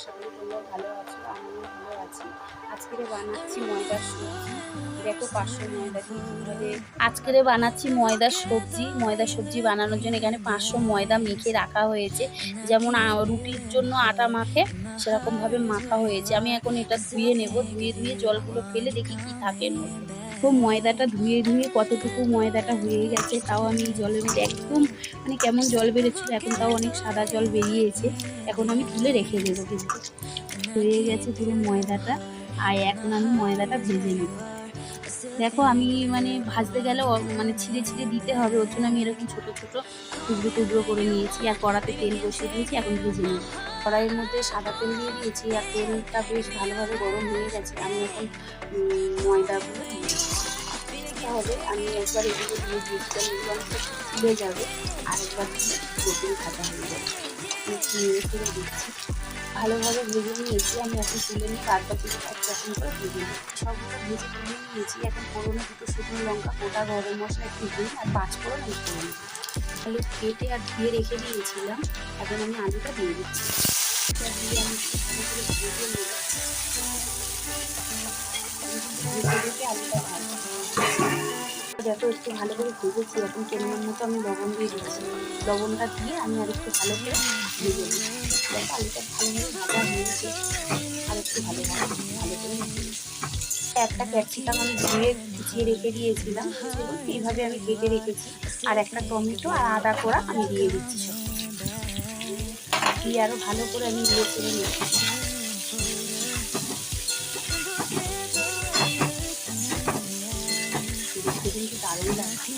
আশা করি তোমরা ভালো আছো, আমিও ভালো আছি। আজকে বানাচ্ছি ময়দার সবজি। দেখো পাঁচশো ময়দা বানাচ্ছি ময়দার সবজি। ময়দার সবজি বানানোর জন্য এখানে পাঁচশো ময়দা মেখে রাখা হয়েছে। যেমন রুটির জন্য আটা মাখে, সেরকমভাবে মাখা হয়েছে। আমি এখন এটা ধুয়ে নেব, ধুয়ে ধুয়ে জলগুলো ফেলে দেখি কি থাকে মধ্যে। তো ময়দাটা ধুয়ে ধুয়ে কতটুকু ময়দাটা হয়ে গেছে, তাও আমি জলের মধ্যে একদম মানে কেমন জল বেড়েছিল এখন তাও অনেক সাদা জল বেরিয়েছে। এখন আমি তুলে রেখে দেবো কিন্তু। হয়ে গেছে পুরো ময়দাটা, আর এখন আমি ময়দাটা ভেজে নেব। দেখো, আমি মানে ভাজতে গেলে মানে ছিঁড়ে ছিঁড়ে দিতে হবে, ওর জন্য আমি এরকম ছোটো ছোটো টুকরো টুকরো করে নিয়েছি। আর কড়াতে তেল বসিয়ে দিয়েছি, এখন ভেজে নিই। কড়াইয়ের মধ্যে সাদা তেল দিয়ে দিয়েছি, আর তেলটা বেশ ভালোভাবে গরম হয়ে গেছে। আমি এখন ময়দাগুলো দিয়ে তাহলে আমি একবার এগুলো দিয়ে দিয়েছিলাম যাবে, আর একবার দিয়ে ভাজা হয়ে যাবে। দিচ্ছি। ভালোভাবে ভেজে নিয়েছি। আমি এখন তুলে নিয়ে থেকে এক রকম করে ভেজে নিই। সবগুলো ভেজে তুলে নিয়েছি। এখন ফোড়নে দুটো শুকনো লঙ্কা গোটা, গরম মশলা, একটু দিই আর পাঁচ ফোড়ন আমি করে নিই আলু কেটে আর ধুয়ে রেখে দিয়েছিলাম। এখন আমি আলুটা দিয়ে দিচ্ছি। দিয়ে আমি একটু ভালো করে ভেজেছি। এখন কেমন মতো আমি লবণ দিয়ে দিচ্ছি। লবণটা দিয়ে আমি আর একটু ভালো করে ভেজে নিই দেখো আলুটা আর একটু একটা ক্যাপসিকাম আমি ধুয়ে কুচিয়ে রেখে দিয়েছিলাম। এইভাবে আমি কেটে রেখেছি। আর একটা টমেটো আর আদা কোড়া আমি দিয়ে দিচ্ছি সব দিয়ে আরও ভালো করে আমি নিয়ে ছেড়ে নিচ্ছি। দারুণ লাগছে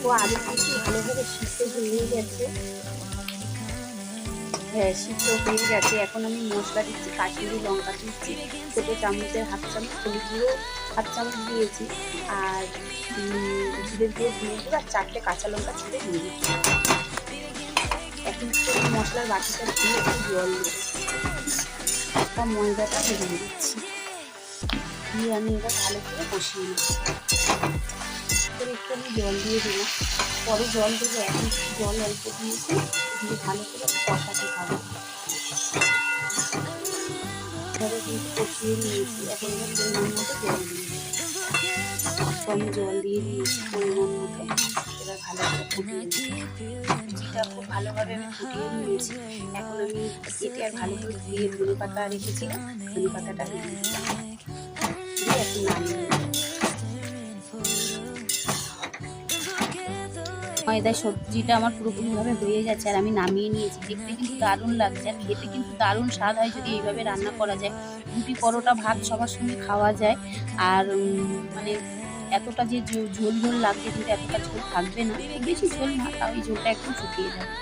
তো আলু কিন্তু ভালোভাবে সিদ্ধ হয়ে গেছে? সিদ্ধ হয়ে গেছে। এখন আমি মশলা দিচ্ছি, কাশ্মীরি লঙ্কা দিচ্ছি ছোটো চামচের হাফ চামচ হলুদ গুঁড়ো হাফ চামচ দিয়েছি আর ধীরে ধীরে ধীরে আর চারটে কাঁচা লঙ্কা ছেড়ে দিয়ে দিচ্ছি এখন মশলার বাটিটা দিয়ে একটু জল একটা ময়দাটা ভেজে দিচ্ছি। দিয়ে আমি এবার ভালো করে কষিয়ে করে একটু আমি জল দিয়ে দিলাম। পরে জল দেবো, এখন জল অল্প দিয়েছি। দিয়ে ভালো করে কষাতে হবে ভালোভাবে আমি ফুটিয়ে নিয়েছি। এখন আমি কেটে আর ভালো করে ধুয়ে ধনে পাতা রেখেছিলাম ধনে পাতাটা নেব। ময়দার সবজিটা আমার পুরোপুরিভাবে হয়ে যাচ্ছে আর আমি নামিয়ে নিয়েছি। দেখতে কিন্তু দারুণ লাগছে আর খেতে কিন্তু দারুণ স্বাদ হয় যদি এইভাবে রান্না করা যায়। রুটি, পরোটা, ভাত সবার সঙ্গে খাওয়া যায় আর মানে এতটা যে ঝোল ঝোল লাগছে কিন্তু এতটা ঝোল থাকবে না। বেশি ঝোল না, তাও এই ঝোলটা একটু শুকিয়ে যাবে।